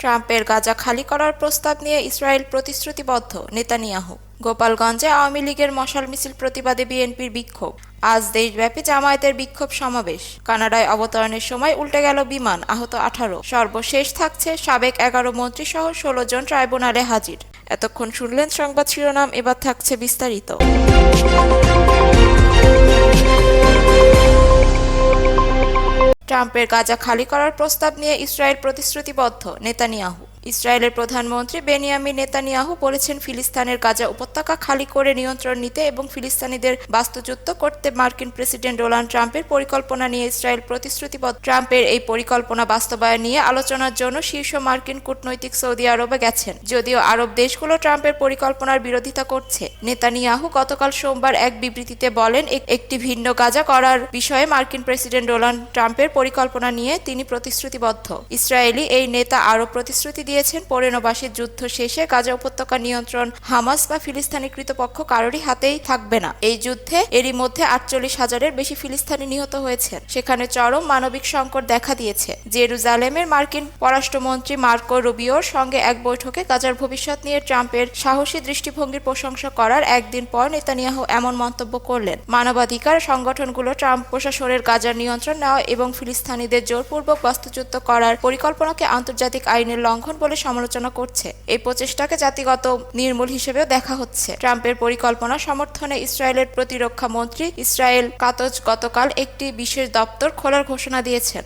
ট্রাম্পের গাজা খালি করার প্রস্তাব নিয়ে ইসরায়েল প্রতিশ্রুতিবদ্ধ নেতানিয়াহু। গোপালগঞ্জে আওয়ামী লীগের মশাল মিছিল প্রতিবাদে বিএনপির বিক্ষোভ। আজ দেশব্যাপী জামায়াতের বিক্ষোভ সমাবেশ। কানাডায় অবতরণের সময় উল্টে গেল বিমান, আহত আঠারো। সর্বশেষ থাকছে সাবেক এগারো মন্ত্রী সহ ষোলো জন ট্রাইব্যুনালে হাজির। এতক্ষণ শুনলেন সংবাদ শিরোনাম, এবার থাকছে বিস্তারিত। ট্রাম্পের গাজা খালি করার প্রস্তাব নিয়ে ইসরায়েল প্রতিশ্রুতিবদ্ধ নেতানিয়াহু। ইসরায়েলের প্রধানমন্ত্রী বেনিয়ামিন নেতানিয়াহু বলেছেন, ফিলিস্তিনের গাজা উপত্যকা খালি করে নিয়ন্ত্রণ নিতে এবং ফিলিস্তিনিদের বাস্তুচ্যুত করতে মার্কিন প্রেসিডেন্ট ডোনাল্ড ট্রাম্পের পরিকল্পনা নিয়ে ইসরায়েল প্রতিশ্রুতিবদ্ধ। ট্রাম্পের এই পরিকল্পনা বাস্তবায়ন নিয়ে আলোচনার জন্য শীর্ষ মার্কিন কূটনৈতিক সৌদি আরবে গেছেন। যদিও আরব দেশগুলো ট্রাম্পের পরিকল্পনার বিরোধিতা করছে, নেতানিয়াহু গতকাল সোমবার এক বিবৃতিতে বলেন একটি ভিন্ন গাজা করার বিষয়ে মার্কিন প্রেসিডেন্ট ডোনাল্ড ট্রাম্পের পরিকল্পনা নিয়ে তিনি প্রতিশ্রুতিবদ্ধ। ইসরায়েলি এই নেতা আরও প্রতিশ্রুতি দিয়েছেন। পরিণবাসীর যুদ্ধ শেষে গাজা উপত্যকা নিয়ন্ত্রণ হামাস বা ফিলিস্তিনি কৃতপক্ষ কারোরই হাতেই থাকবে না। এই যুদ্ধে এরই মধ্যে আটচল্লিশ হাজারের বেশি ফিলিস্তিনি নিহত হয়েছেন। সেখানে চরম মানবিক সংকট দেখা দিয়েছে। জেরুজালেমের মার্কিন পররাষ্ট্রমন্ত্রী মার্কো রুবিওর সঙ্গে এক বৈঠকে গাজার ভবিষ্যৎ নিয়ে ট্রাম্পের সাহসী দৃষ্টিভঙ্গির প্রশংসা করার একদিন পর নেতানিয়াহু এমন মন্তব্য করলেন। মানবাধিকার সংগঠনগুলো ট্রাম্প প্রশাসনের গাজার নিয়ন্ত্রণ নেওয়া এবং ফিলিস্তানিদের জোরপূর্বক বাস্তুচ্যুত করার পরিকল্পনাকে আন্তর্জাতিক আইনের লঙ্ঘন বলে সমালোচনা করছে। এই প্রচেষ্টাকে জাতিগত নির্মূল হিসেবেও দেখা হচ্ছে। ট্রাম্পের পরিকল্পনা সমর্থনে ইসরায়েলের প্রতিরক্ষা মন্ত্রী ইসরায়েল কাতজ গতকাল একটি বিশেষ দপ্তর খোলার ঘোষণা দিয়েছেন।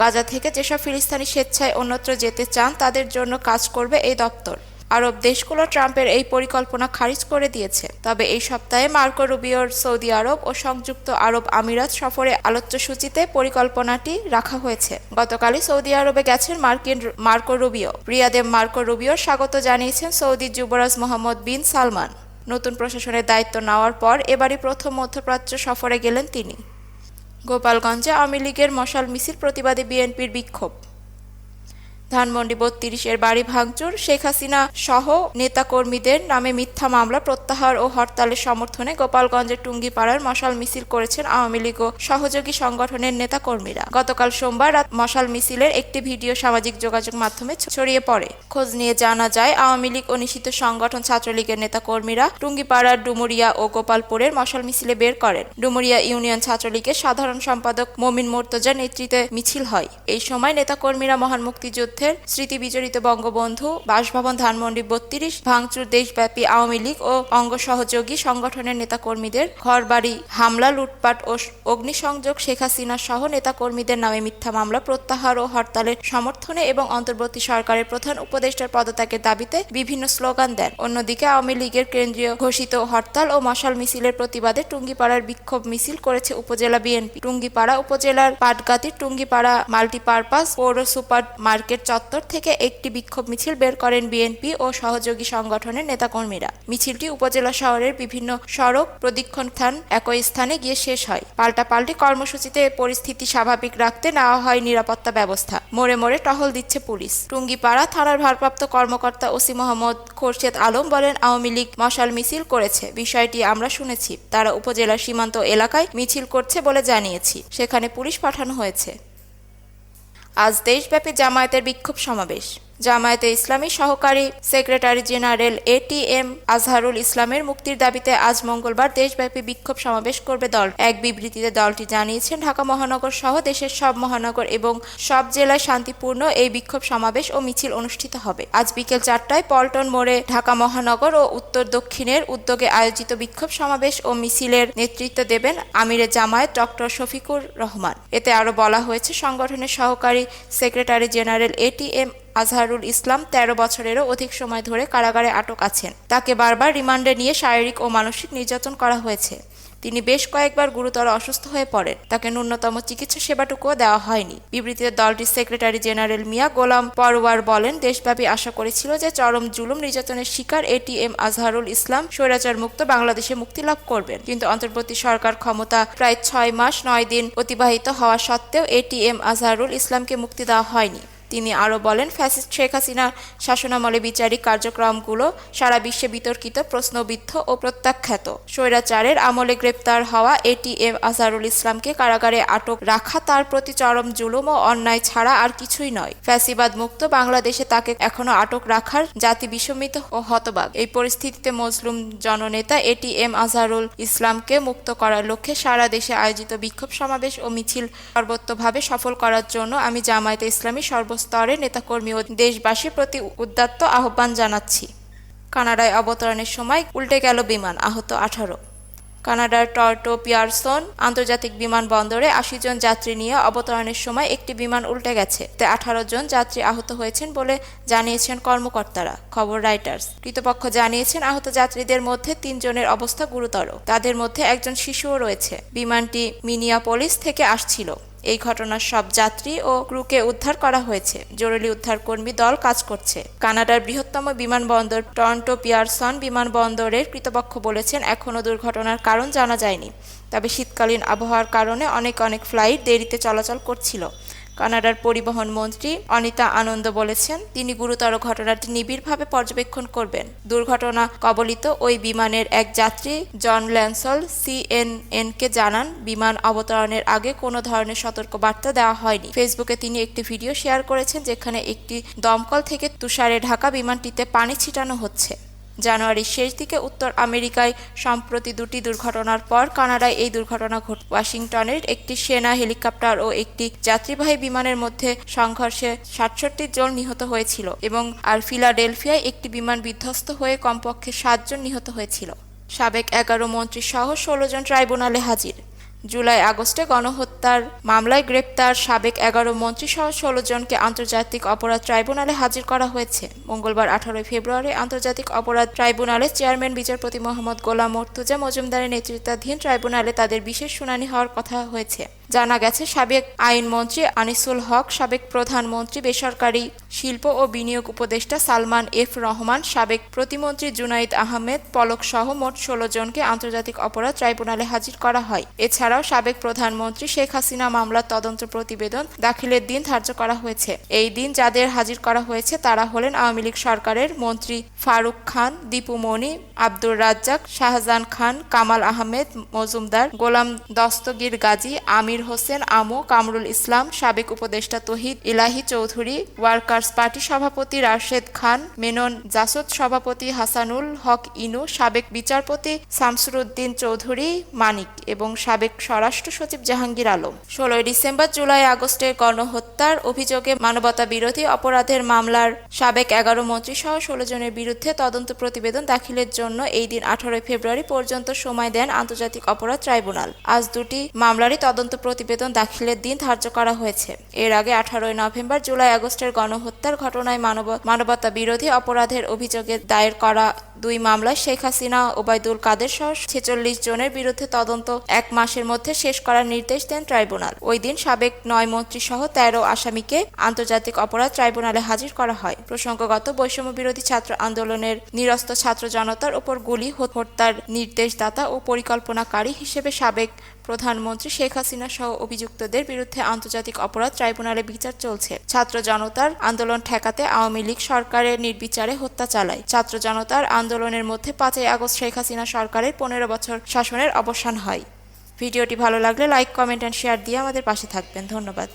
গাজা থেকে যেসব ফিলিস্তানি স্বেচ্ছায় অন্যত্র যেতে চান, তাদের জন্য কাজ করবে এই দপ্তর। আরব দেশগুলো ট্রাম্পের এই পরিকল্পনা খারিজ করে দিয়েছে। তবে এই সপ্তাহে মার্কো রুবিওর সৌদি আরব ও সংযুক্ত আরব আমিরাত সফরে আলোচ্য সূচিতে পরিকল্পনাটি রাখা হয়েছে। গতকালই সৌদি আরবে গেছেন মার্কিন মার্কো রুবিও। রিয়াদে মার্কো রুবিওর স্বাগত জানিয়েছেন সৌদি যুবরাজ মোহাম্মদ বিন সালমান। নতুন প্রশাসনের দায়িত্ব নেওয়ার পর এবারই প্রথম মধ্যপ্রাচ্য সফরে গেলেন তিনি। গোপালগঞ্জে আওয়ামী লীগের মশাল মিছিল প্রতিবাদে বিএনপির বিক্ষোভ। ধানমন্ডি বত্রিশের বাড়ি ভাঙচুর, শেখ হাসিনা সহ নেতাকর্মীদের নামে মিথ্যা মামলা প্রত্যাহার ও হরতালের সমর্থনে গোপালগঞ্জের টুঙ্গিপাড়ার মশাল মিছিল করেছেন আওয়ামী লীগ ও সহযোগী সংগঠনের নেতাকর্মীরা। গতকাল সোমবার রাত মশাল মিছিলের একটি ভিডিও সামাজিক যোগাযোগ মাধ্যমে ছড়িয়ে পড়ে। খোঁজ নিয়ে জানা যায়, আওয়ামী লীগ ও নিষিদ্ধ সংগঠন ছাত্রলীগের নেতাকর্মীরা টুঙ্গিপাড়ার ডুমুরিয়া ও গোপালপুরের মশাল মিছিলে বের করেন। ডুমুরিয়া ইউনিয়ন ছাত্রলীগের সাধারণ সম্পাদক মমিন মোর্তজার নেতৃত্বে মিছিল হয়। এই সময় নেতাকর্মীরা মহান মুক্তিযুদ্ধের স্মৃতি বিজড়িত বঙ্গবন্ধু, বাসভবন ধানমন্ডি বত্রিশ, ভাঙচুর দেশব্যাপী আওয়ামী লীগ ও অঙ্গ সহযোগী সংগঠনের নেতাকর্মীদের ঘরবাড়ি, হামলা, লুটপাট ও অগ্নিসংযোগ, শেখ হাসিনা সহ নেতাকর্মীদের নামে মিথ্যা মামলা প্রত্যাহার ও হরতালের সমর্থনে এবং অন্তর্বর্তী সরকারের প্রধান উপদেষ্টার পদত্যাগের দাবিতে বিভিন্ন স্লোগান দেন। অন্যদিকে আওয়ামী লীগের কেন্দ্রীয় ঘোষিত হরতাল ও মশাল মিছিলের প্রতিবাদে টুঙ্গিপাড়ার বিক্ষোভ মিছিল করেছে উপজেলা বিএনপি। টুঙ্গিপাড়া উপজেলার পাটগাতির টুঙ্গিপাড়া মাল্টিপারপাস পৌর সুপার মার্কেট চত্বর থেকে একটি বিক্ষোভ মিছিল বের করেন বিএনপি ও সহযোগী সংগঠনের নেতাকর্মীরা। মিছিলটি উপজেলা শহরের বিভিন্ন সড়ক প্রদক্ষিণান একই স্থানে গিয়ে শেষ হয়। পাল্টাপাল্টি কর্মসূচিতে পরিস্থিতি স্বাভাবিক রাখতে নেওয়া হয় নিরাপত্তা ব্যবস্থা। মোড়ে মোড়ে টহল দিচ্ছে পুলিশ। টুঙ্গিপাড়া থানার ভারপ্রাপ্ত কর্মকর্তা ওসি মোহাম্মদ খোরশেদ আলম বলেন, আওয়ামী লীগ মশাল মিছিল করেছে। বিষয়টি আমরা শুনেছি। তারা উপজেলার সীমান্ত এলাকায় মিছিল করছে বলে জানিয়েছি। সেখানে পুলিশ পাঠানো হয়েছে। আজ দেশব্যাপী জামায়াতের বিক্ষোভ সমাবেশ। জামায়াতে ইসলামী সহকারী সেক্রেটারি জেনারেল এটিএম আজহারুল ইসলামের মুক্তির দাবিতে আজ মঙ্গলবার দেশব্যাপী বিক্ষোভ সমাবেশ করবে দল। এক বিবৃতিতে দলটি জানিয়েছেন ঢাকা মহানগর সহ দেশের সব মহানগর এবং সব জেলায় শান্তিপূর্ণ এই বিক্ষোভ সমাবেশ ও মিছিল অনুষ্ঠিত হবে। আজ বিকেল চারটায় পল্টন মোড়ে ঢাকা মহানগর ও উত্তর দক্ষিণের উদ্যোগে আয়োজিত বিক্ষোভ সমাবেশ ও মিছিলের নেতৃত্ব দেবেন আমিরে জামায়াত ডক্টর শফিকুর রহমান। এতে আরও বলা হয়েছে, সংগঠনের সহকারী সেক্রেটারি জেনারেল এটিএম আজহারুল ইসলাম তেরো বছরেরও অধিক সময় ধরে কারাগারে আটক আছেন। তাকে বারবার রিমান্ডে নিয়ে শারীরিক ও মানসিক নির্যাতন করা হয়েছে। তিনি বেশ কয়েকবার গুরুতর অসুস্থ হয়ে পড়েন। তাকে ন্যূনতম চিকিৎসা সেবাটুকুও দেওয়া হয়নি। বিবৃতিতে দলটির সেক্রেটারি জেনারেল মিয়া গোলাম পরওয়ার বলেন, দেশব্যাপী আশা করেছিল যে চরম জুলুম নির্যাতনের শিকার এটিএম আজহারুল ইসলাম স্বৈরাচার মুক্ত বাংলাদেশে মুক্তি লাভ করবেন। কিন্তু অন্তর্বর্তী সরকার ক্ষমতা প্রায় ছয় মাস নয় দিন অতিবাহিত হওয়া সত্ত্বেও এটিএম আজহারুল ইসলামকে মুক্তি দেওয়া হয়নি। তিনি আরও বলেন, ফ্যাসিস্ট শেখ হাসিনার শাসনামলে বিচারিক কার্যক্রমগুলো সারা বিশ্বে বিতর্কিত, প্রশ্নবিদ্ধ ও প্রত্যাখ্যাত। স্বৈরাচারের আমলে গ্রেপ্তার হওয়া এটিএম আজহারুল ইসলামকে কারাগারে আটক রাখা তার প্রতি চরম জুলুম ও অন্যায় ছাড়া আর কিছুই নয়। ফ্যাসিবাদ মুক্ত বাংলাদেশে তাকে এখনও আটক রাখার জাতি বিষমিত ও হতবাক। এই পরিস্থিতিতে মজলুম জননেতা এটিএম আজহারুল ইসলামকে মুক্ত করার লক্ষ্যে সারা দেশে আয়োজিত বিক্ষোভ সমাবেশ ও মিছিল সর্বোত্তভাবে সফল করার জন্য আমি জামায়াতে ইসলামী সর্বস্তরের নেতাকর্মী ও দেশবাসীর প্রতি উদাত্ত আহ্বান জানাচ্ছি। কানাডায় অবতরণের সময় উল্টে গেল বিমান, আহত আঠারো। কানাডার টর্টো পিয়ারসন আন্তর্জাতিক বিমানবন্দরে আশি জন যাত্রী নিয়ে অবতরণের সময় একটি বিমান উল্টে গেছে। তে আঠারো জন যাত্রী আহত হয়েছেন বলে জানিয়েছেন কর্মকর্তারা, খবর রাইটার্স। কৃতপক্ষ জানিয়েছেন আহত যাত্রীদের মধ্যে তিনজনের অবস্থা গুরুতর। তাদের মধ্যে একজন শিশুও রয়েছে। বিমানটি মিনিয়াপোলিস থেকে আসছিল। এই ঘটনার সব যাত্রী ও ক্রুকে উদ্ধার করা হয়েছে। জরুরি উদ্ধার কর্মী দল কাজ করছে। কানাডার বৃহত্তম বিমানবন্দর টরন্টো পিয়ারসন বিমানবন্দরের কৃতপক্ষ বলেছেন, এখনও দুর্ঘটনার কারণ জানা যায়নি। তবে শীতকালীন আবহাওয়ার কারণে অনেক অনেক ফ্লাইট দেরিতে চলাচল করছিল। কানাডার পরিবহন মন্ত্রী অনিতা আনন্দ বলেছেন, তিনি গুরুতর ঘটনাটি নিবিড়ভাবে পর্যবেক্ষণ করবেন। দুর্ঘটনা কবলিত ওই বিমানের এক যাত্রী জন ল্যান্সল সিএনএনকে জানান, বিমান অবতরণের আগে কোনো ধরনের সতর্কবার্তা দেওয়া হয়নি। ফেসবুকে তিনি একটি ভিডিও শেয়ার করেছেন, যেখানে একটি দমকল থেকে তুষারে ঢাকা বিমানটিতে পানি ছিটানো হচ্ছে। জানুয়ারির শেষ দিকে উত্তর আমেরিকায় সম্প্রতি দুটি দুর্ঘটনার পর কানাডায় এই দুর্ঘটনা ঘট ওয়াশিংটনের একটি সেনা হেলিকপ্টার ও একটি যাত্রীবাহী বিমানের মধ্যে সংঘর্ষে সাতষট্টি জন নিহত হয়েছিল এবং আর ফিলাডেলফিয়ায় একটি বিমান বিধ্বস্ত হয়ে কমপক্ষে সাতজন নিহত হয়েছিল। সাবেক এগারো মন্ত্রী সহ ষোলো জন ট্রাইব্যুনালে হাজির। জুলাই আগস্টে গণহত্যার মামলায় গ্রেপ্তার সাবেক এগারো মন্ত্রী সহ ষোলো জনকে আন্তর্জাতিক অপরাধ ট্রাইব্যুনালে হাজির করা হয়েছে। মঙ্গলবার আঠারোই ফেব্রুয়ারি আন্তর্জাতিক অপরাধ ট্রাইব্যুনালের চেয়ারম্যান, বিচারপতি মোহাম্মদ গোলাম মর্তুজা মজুমদারের নেতৃত্বাধীন ট্রাইব্যুনালে তাদের বিশেষ শুনানি হওয়ার কথা হয়েছে। জানা গেছে, সাবেক আইনমন্ত্রী আনিসুল হক, সাবেক প্রধানমন্ত্রী বেসরকারি শিল্প ও বিনিয়োগ উপদেষ্টা সালমান এফ রহমান, সাবেক প্রতিমন্ত্রী জুনাইদ আহমেদ পলক সহ মোট ষোলো জনকে আন্তর্জাতিক অপরাধ ট্রাইব্যুনালে হাজির করা হয়। এছাড়াও সাবেক প্রধানমন্ত্রী শেখ হাসিনা মামলার তদন্ত প্রতিবেদন দাখিলের দিন ধার্য করা হয়েছে। এই দিন যাদের হাজির করা হয়েছে তারা হলেন আওয়ামী লীগ সরকারের মন্ত্রী ফারুক খান, দীপু মনি, আব্দুর রাজ্জাক, শাহজাহান খান, কামাল আহমেদ, মজুমদার, গোলাম দস্তগীর গাজী, আমির হোসেন, আমু কামরুল ইসলাম, সাবেক উপদেষ্টা তহিদ ইলাহি চৌধুরী ওয়ার্কার্স পার্টি সভাপতি রাশেদ খান, মেনন জাসদ সভাপতি হাসানুল হক ইনু, সাবেক বিচারপতি শামসুরউদ্দিন চৌধুরী মানিক এবং সাবেক স্বরাষ্ট্র সচিব জাহাঙ্গীর আলম। ষোলোই ডিসেম্বর জুলাই আগস্টে গণহত্যার অভিযোগে মানবতা বিরোধী অপরাধের মামলার সাবেক এগারো মন্ত্রী সহ ষোলো জনের বিরুদ্ধে তদন্ত প্রতিবেদন দাখিলের জন্য এই দিন আঠারোই ফেব্রুয়ারি পর্যন্ত সময় দেন আন্তর্জাতিক অপরাধ ট্রাইব্যুনাল। আজ দুটি মামলারই তদন্ত প্রতিবেদন দাখিলের দিন ধার্য করা হয়েছে। এর আগে আঠারোই নভেম্বর জুলাই আগস্টের গণহত্যার ঘটনায় মানব, মানবতা বিরোধী অপরাধের অভিযোগে দায়ের করা দুই মামলায় শেখ হাসিনা, ওবায়দুল কাদের সহ ছেচল্লিশ জনের বিরুদ্ধে তদন্ত এক মাসের মধ্যে শেষ করার নির্দেশ দেন ট্রাইব্যুনাল। ওই দিন সাবেক নয় মন্ত্রী সহ তেরো আসামিকে আন্তর্জাতিক অপরাধ ট্রাইব্যুনালে হাজির করা হয়। প্রসঙ্গগত বৈষম্য বিরোধী ছাত্র আন্দোলনের নিরস্ত ছাত্র জনতার উপর গুলি, হত্যার নির্দেশদাতা ও পরিকল্পনাকারী হিসেবে সাবেক প্রধানমন্ত্রী শেখ হাসিনা সহ অভিযুক্তদের বিরুদ্ধে আন্তর্জাতিক অপরাধ ট্রাইব্যুনালে বিচার চলছে। ছাত্র জনতার আন্দোলন ঠেকাতে আওয়ামী লীগ সরকারের নির্বিচারে হত্যা চালায়। ছাত্র জনতার আন্দোলনের মধ্যে পাঁচই আগস্ট শেখ হাসিনা সরকারের পনেরো বছর শাসনের অবসান হয়। ভিডিওটি ভালো লাগলে লাইক, কমেন্ট অ্যান্ড শেয়ার দিয়ে আমাদের পাশে থাকবেন। ধন্যবাদ।